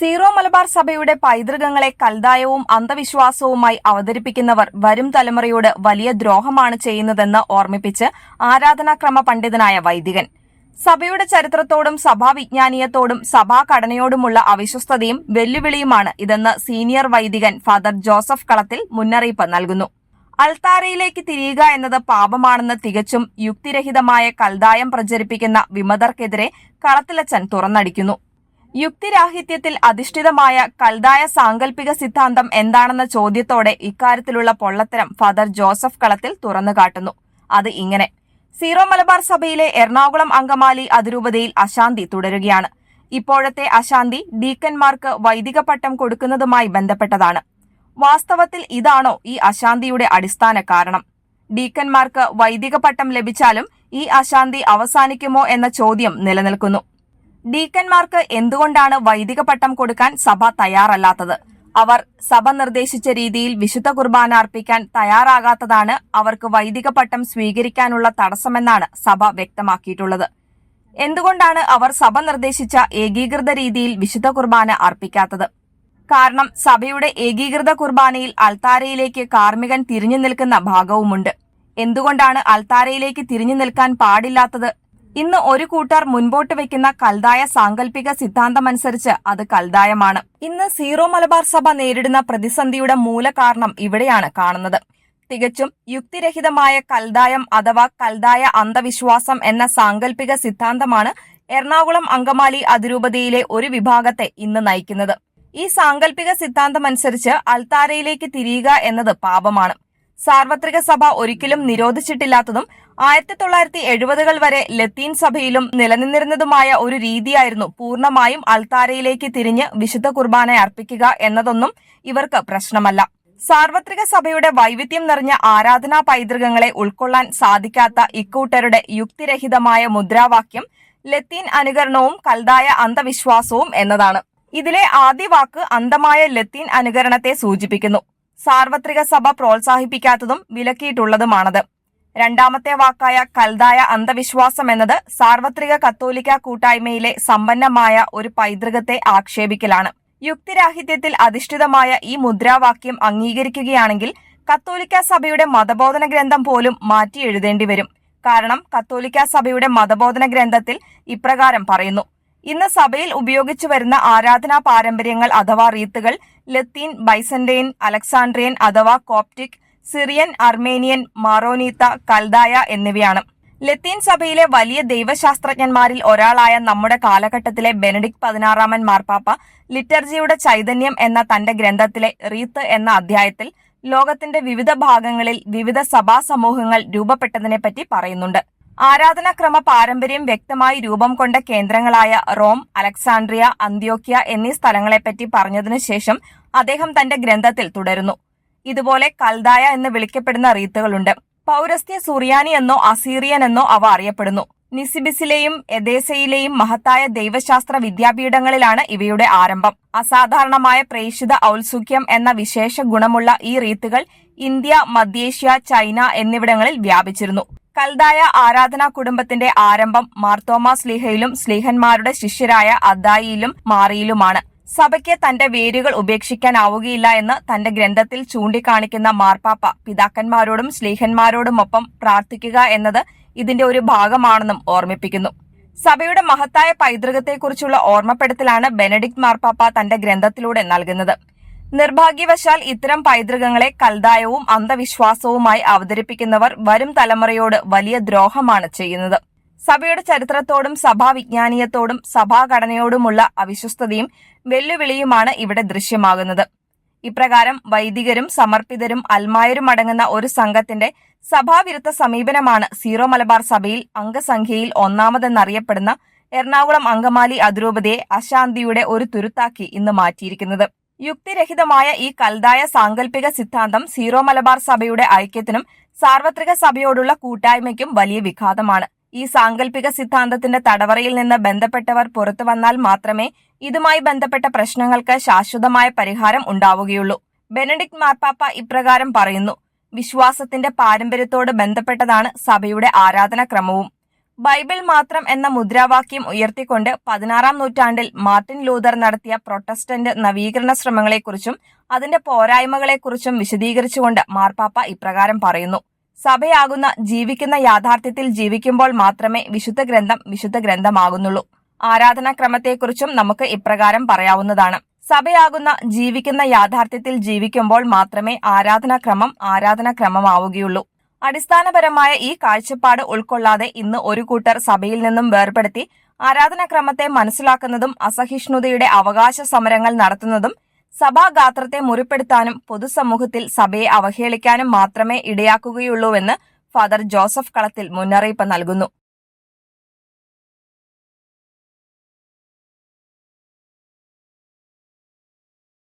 Zero Malabar സഭയുടെ പൈതൃകങ്ങളെ കൽതായവും അന്ധവിശ്വാസവുമായി അവതരിപ്പിക്കുന്നവർ വരും തലമുറയോട് വലിയ ദ്രോഹമാണ് ചെയ്യുന്നതെന്ന് ഓർമ്മിപ്പിച്ച് ആരാധനാക്രമ പണ്ഡിതനായ വൈദികൻ. സഭയുടെ ചരിത്രത്തോടും സഭാവിജ്ഞാനീയത്തോടും സഭാഘടനയോടുമുള്ള അവിശ്വസ്തതയും വെല്ലുവിളിയുമാണ് ഇതെന്ന് സീനിയർ വൈദികൻ ഫാദർ ജോസഫ് കളത്തിൽ മുന്നറിയിപ്പ് നൽകുന്നു. അൾത്താരയിലേക്ക് തിരിയുക എന്നത് പാപമാണെന്ന് തികച്ചും യുക്തിരഹിതമായ കൽതായം പ്രചരിപ്പിക്കുന്ന വിമതർക്കെതിരെ കളത്തിലച്ചൻ തുറന്നടിക്കുന്നു. യുക്തിരാഹിത്യത്തിൽ അധിഷ്ഠിതമായ കൽതായ സാങ്കല്പിക സിദ്ധാന്തം എന്താണെന്ന ചോദ്യത്തോടെ ഇക്കാര്യത്തിലുള്ള പൊള്ളത്തരം ഫാദർ ജോസഫ് കളത്തിൽ തുറന്നുകാട്ടുന്നു അത് ഇങ്ങനെ. സീറോ മലബാർ സഭയിലെ എറണാകുളം അങ്കമാലി അതിരൂപതയിൽ അശാന്തി തുടരുകയാണ്. ഇപ്പോഴത്തെ അശാന്തി ഡീക്കന്മാർക്ക് വൈദിക പട്ടം കൊടുക്കുന്നതുമായി ബന്ധപ്പെട്ടതാണ്. വാസ്തവത്തിൽ ഇതാണോ ഈ അശാന്തിയുടെ അടിസ്ഥാന കാരണം? ഡീക്കന്മാർക്ക് വൈദിക പട്ടം ലഭിച്ചാലും ഈ അശാന്തി അവസാനിക്കുമോ എന്ന ചോദ്യം നിലനിൽക്കുന്നു. ഡീക്കന്മാർക്ക് എന്തുകൊണ്ടാണ് വൈദിക പട്ടം കൊടുക്കാൻ സഭ തയ്യാറല്ലാത്തത്? അവർ സഭ നിർദ്ദേശിച്ച രീതിയിൽ വിശുദ്ധ കുർബാന അർപ്പിക്കാൻ തയ്യാറാകാത്തതാണ് അവർക്ക് വൈദിക പട്ടം സ്വീകരിക്കാനുള്ള തടസ്സമെന്നാണ് സഭ വ്യക്തമാക്കിയിട്ടുള്ളത്. എന്തുകൊണ്ടാണ് അവർ സഭ നിർദ്ദേശിച്ച ഏകീകൃത രീതിയിൽ വിശുദ്ധ കുർബാന അർപ്പിക്കാത്തത്? കാരണം സഭയുടെ ഏകീകൃത കുർബാനയിൽ അൾത്താരയിലേക്ക് കാർമ്മികൻ തിരിഞ്ഞു നിൽക്കുന്ന ഭാഗവുമുണ്ട്. എന്തുകൊണ്ടാണ് അൾത്താരയിലേക്ക് തിരിഞ്ഞു നിൽക്കാൻ പാടില്ലാത്തത്? ഇന്ന് ഒരു കൂട്ടർ മുൻപോട്ട് വെക്കുന്ന കൽതായ സാങ്കല്പിക സിദ്ധാന്തമനുസരിച്ച് അത് കൽതായമാണ്. ഇന്ന് സീറോ മലബാർ സഭ നേരിടുന്ന പ്രതിസന്ധിയുടെ മൂലകാരണം ഇവിടെയാണ് കാണുന്നത്. തികച്ചും യുക്തിരഹിതമായ കൽതായം അഥവാ കൽതായ അന്ധവിശ്വാസം എന്ന സാങ്കല്പിക സിദ്ധാന്തമാണ് എറണാകുളം അങ്കമാലി അതിരൂപതയിലെ ഒരു വിഭാഗത്തെ ഇന്ന് നയിക്കുന്നത്. ഈ സാങ്കല്പിക സിദ്ധാന്തമനുസരിച്ച് അൽത്താരയിലേക്ക് തിരിയുക എന്നത് പാപമാണ്. സാർവത്രിക സഭ ഒരിക്കലും നിരോധിച്ചിട്ടില്ലാത്തതും ആയിരത്തി തൊള്ളായിരത്തി എഴുപതുകൾ വരെ ലത്തീൻ സഭയിലും നിലനിന്നിരുന്നതുമായ ഒരു രീതിയായിരുന്നു പൂർണമായും അൾത്താരയിലേക്ക് തിരിഞ്ഞ് വിശുദ്ധ കുർബാന അർപ്പിക്കുക എന്നതൊന്നും ഇവർക്ക് പ്രശ്നമല്ല. സാർവത്രിക സഭയുടെ വൈവിധ്യം നിറഞ്ഞ ആരാധനാ പൈതൃകങ്ങളെ ഉൾക്കൊള്ളാൻ സാധിക്കാത്ത ഇക്കൂട്ടരുടെ യുക്തിരഹിതമായ മുദ്രാവാക്യം ലത്തീൻ അനുകരണവും കൽതായ അന്ധവിശ്വാസവും എന്നതാണ്. ഇതിലെ ആദ്യ വാക്ക് അന്ധമായ ലത്തീൻ അനുകരണത്തെ സൂചിപ്പിക്കുന്നു. സാർവത്രിക സഭ പ്രോത്സാഹിപ്പിക്കാത്തതും വിലക്കിയിട്ടുള്ളതുമാണത്. രണ്ടാമത്തെ വാക്കായ കൽതായ അന്ധവിശ്വാസം എന്നത് സാർവത്രിക കത്തോലിക്ക കൂട്ടായ്മയിലെ സമ്പന്നമായ ഒരു പൈതൃകത്തെ ആക്ഷേപിക്കലാണ്. യുക്തിരാഹിത്യത്തിൽ അധിഷ്ഠിതമായ ഈ മുദ്രാവാക്യം അംഗീകരിക്കുകയാണെങ്കിൽ കത്തോലിക്ക സഭയുടെ മതബോധന ഗ്രന്ഥം പോലും മാറ്റി എഴുതേണ്ടി വരും കാരണം കത്തോലിക്ക സഭയുടെ മതബോധന ഗ്രന്ഥത്തിൽ ഇപ്രകാരം പറയുന്നു. ഇന്ന് സഭയിൽ ഉപയോഗിച്ചു വരുന്ന ആരാധനാ പാരമ്പര്യങ്ങൾ അഥവാ റീത്തുകൾ ലത്തീൻ ബൈസന്റൈൻ അലക്സാണ്ട്രിയൻ അഥവാ കോപ്റ്റിക് സിറിയൻ അർമേനിയൻ മാറോനീത്ത കൽദായ എന്നിവയാണ്. ലത്തീൻ സഭയിലെ വലിയ ദൈവശാസ്ത്രജ്ഞന്മാരിൽ ഒരാളായ നമ്മുടെ കാലഘട്ടത്തിലെ ബെനഡിക് പതിനാറാമൻ മാർപ്പാപ്പ ലിറ്റർജിയുടെ ചൈതന്യം എന്ന തന്റെ ഗ്രന്ഥത്തിലെ റീത്ത് എന്ന അധ്യായത്തിൽ ലോകത്തിന്റെ വിവിധ ഭാഗങ്ങളിൽ വിവിധ സഭാ സമൂഹങ്ങൾ രൂപപ്പെട്ടതിനെപ്പറ്റി പറയുന്നുണ്ട്. ആരാധനാക്രമ പാരമ്പര്യം വ്യക്തമായി രൂപം കൊണ്ട കേന്ദ്രങ്ങളായ റോം അലക്സാണ്ട്രിയ അന്ത്യോക്യ എന്നീ സ്ഥലങ്ങളെപ്പറ്റി പറഞ്ഞതിനു ശേഷം അദ്ദേഹം തന്റെ ഗ്രന്ഥത്തിൽ തുടരുന്നു. ഇതുപോലെ കൽദായ എന്ന് വിളിക്കപ്പെടുന്ന റീത്തുകളുണ്ട്. പൗരസ്ത്യ സുറിയാനി എന്നോ അസീറിയൻ എന്നോ അവ അറിയപ്പെടുന്നു. നിസിബിസിലെയും എദേസയിലെയും മഹത്തായ ദൈവശാസ്ത്ര വിദ്യാപീഠങ്ങളിലാണ് ഇവയുടെ ആരംഭം. അസാധാരണമായ പ്രേഷിത ഔത്സുഖ്യം എന്ന വിശേഷ ഗുണമുള്ള ഈ റീത്തുകൾ ഇന്ത്യ മധ്യേഷ്യ ചൈന എന്നിവിടങ്ങളിൽ വ്യാപിച്ചിരുന്നു. കൽദായ ആരാധനാ കുടുംബത്തിന്റെ ആരംഭം മാർത്തോമ സ്ലീഹയിലും സ്ലീഹന്മാരുടെ ശിഷ്യരായ അദ്ദായിയിലും മാറിയിലുമാണ്. സഭയ്ക്ക് തന്റെ വേരുകൾ ഉപേക്ഷിക്കാനാവുകയില്ല എന്ന് തന്റെ ഗ്രന്ഥത്തിൽ ചൂണ്ടിക്കാണിക്കുന്ന മാർപ്പാപ്പ പിതാക്കന്മാരോടും സ്ലീഹന്മാരോടുമൊപ്പം പ്രാർത്ഥിക്കുക എന്നത് ഇതിന്റെ ഒരു ഭാഗമാണെന്നും ഓർമ്മിപ്പിക്കുന്നു. സഭയുടെ മഹത്തായ പൈതൃകത്തെക്കുറിച്ചുള്ള ഓർമ്മപ്പെടുത്തലാണ് ബെനഡിക്ട് മാർപ്പാപ്പ തന്റെ ഗ്രന്ഥത്തിലൂടെ നൽകുന്നത്. നിർഭാഗ്യവശാൽ ഇത്തരം പൈതൃകങ്ങളെ കൽദായവും അന്ധവിശ്വാസവുമായി അവതരിപ്പിക്കുന്നവർ വരും തലമുറയോട് വലിയ ദ്രോഹമാണ് ചെയ്യുന്നത്. സഭയുടെ ചരിത്രത്തോടും സഭാവിജ്ഞാനീയത്തോടും സഭാഘടനയോടുമുള്ള അവിശ്വസ്തതയും വെല്ലുവിളിയുമാണ് ഇവിടെ ദൃശ്യമാകുന്നത്. ഇപ്രകാരം വൈദികരും സമർപ്പിതരും അൽമായരും അടങ്ങുന്ന ഒരു സംഘത്തിന്റെ സഭാവിരുദ്ധ സമീപനമാണ് സീറോ മലബാർ സഭയിൽ അംഗസംഖ്യയിൽ ഒന്നാമതെന്നറിയപ്പെടുന്ന എറണാകുളം അങ്കമാലി അതിരൂപതയെ അശാന്തിയുടെ ഒരു തുരുത്താക്കി ഇന്ന് മാറ്റിയിരിക്കുന്നത്. യുക്തിരഹിതമായ ഈ കൽതായ സാങ്കല്പിക സിദ്ധാന്തം സീറോ മലബാർ സഭയുടെ ഐക്യത്തിനും സാർവത്രിക സഭയോടുള്ള കൂട്ടായ്മയ്ക്കും വലിയ വിഘാതമാണ്. ഈ സാങ്കല്പിക സിദ്ധാന്തത്തിന്റെ തടവറയിൽ നിന്ന് ബന്ധപ്പെട്ടവർ പുറത്തു വന്നാൽ മാത്രമേ ഇതുമായി ബന്ധപ്പെട്ട പ്രശ്നങ്ങൾക്ക് ശാശ്വതമായ പരിഹാരം ഉണ്ടാവുകയുള്ളൂ. ബെനഡിക്ട് മാർപ്പാപ്പ ഇപ്രകാരം പറയുന്നു വിശ്വാസത്തിന്റെ പാരമ്പര്യത്തോട് ബന്ധപ്പെട്ടതാണ് സഭയുടെ ആരാധനാക്രമവും. ബൈബിൾ മാത്രം എന്ന മുദ്രാവാക്യം ഉയർത്തിക്കൊണ്ട് പതിനാറാം നൂറ്റാണ്ടിൽ മാർട്ടിൻ ലൂതർ നടത്തിയ പ്രൊട്ടസ്റ്റന്റ് നവീകരണ ശ്രമങ്ങളെക്കുറിച്ചും അതിന്റെ പോരായ്മകളെക്കുറിച്ചും വിശദീകരിച്ചുകൊണ്ട് മാർപ്പാപ്പ ഇപ്രകാരം പറയുന്നു. സഭയാകുന്ന ജീവിക്കുന്ന യാഥാർത്ഥ്യത്തിൽ ജീവിക്കുമ്പോൾ മാത്രമേ വിശുദ്ധ ഗ്രന്ഥം വിശുദ്ധ ഗ്രന്ഥമാകുന്നുള്ളൂ. ആരാധനാക്രമത്തെക്കുറിച്ചും നമുക്ക് ഇപ്രകാരം പറയാവുന്നതാണ്. സഭയാകുന്ന ജീവിക്കുന്ന യാഥാർത്ഥ്യത്തിൽ ജീവിക്കുമ്പോൾ മാത്രമേ ആരാധനാക്രമം ആരാധനാക്രമമാവുകയുള്ളൂ. അടിസ്ഥാനപരമായ ഈ കാഴ്ചപ്പാട് ഉൾക്കൊള്ളാതെ ഇന്ന് ഒരു കൂട്ടർ സഭയിൽ നിന്നും വേർപെടുത്തി ആരാധനാക്രമത്തെ മനസ്സിലാക്കുന്നതും അസഹിഷ്ണുതയുടെ അവകാശ സമരങ്ങൾ നടത്തുന്നതും സഭാഗാത്രത്തെ മുറിപ്പെടുത്താനും പൊതുസമൂഹത്തിൽ സഭയെ അവഹേളിക്കാനും മാത്രമേ ഇടയാക്കുകയുള്ളൂവെന്ന് ഫാദർ ജോസഫ് കളത്തിൽ മുന്നറിയിപ്പ് നൽകുന്നു.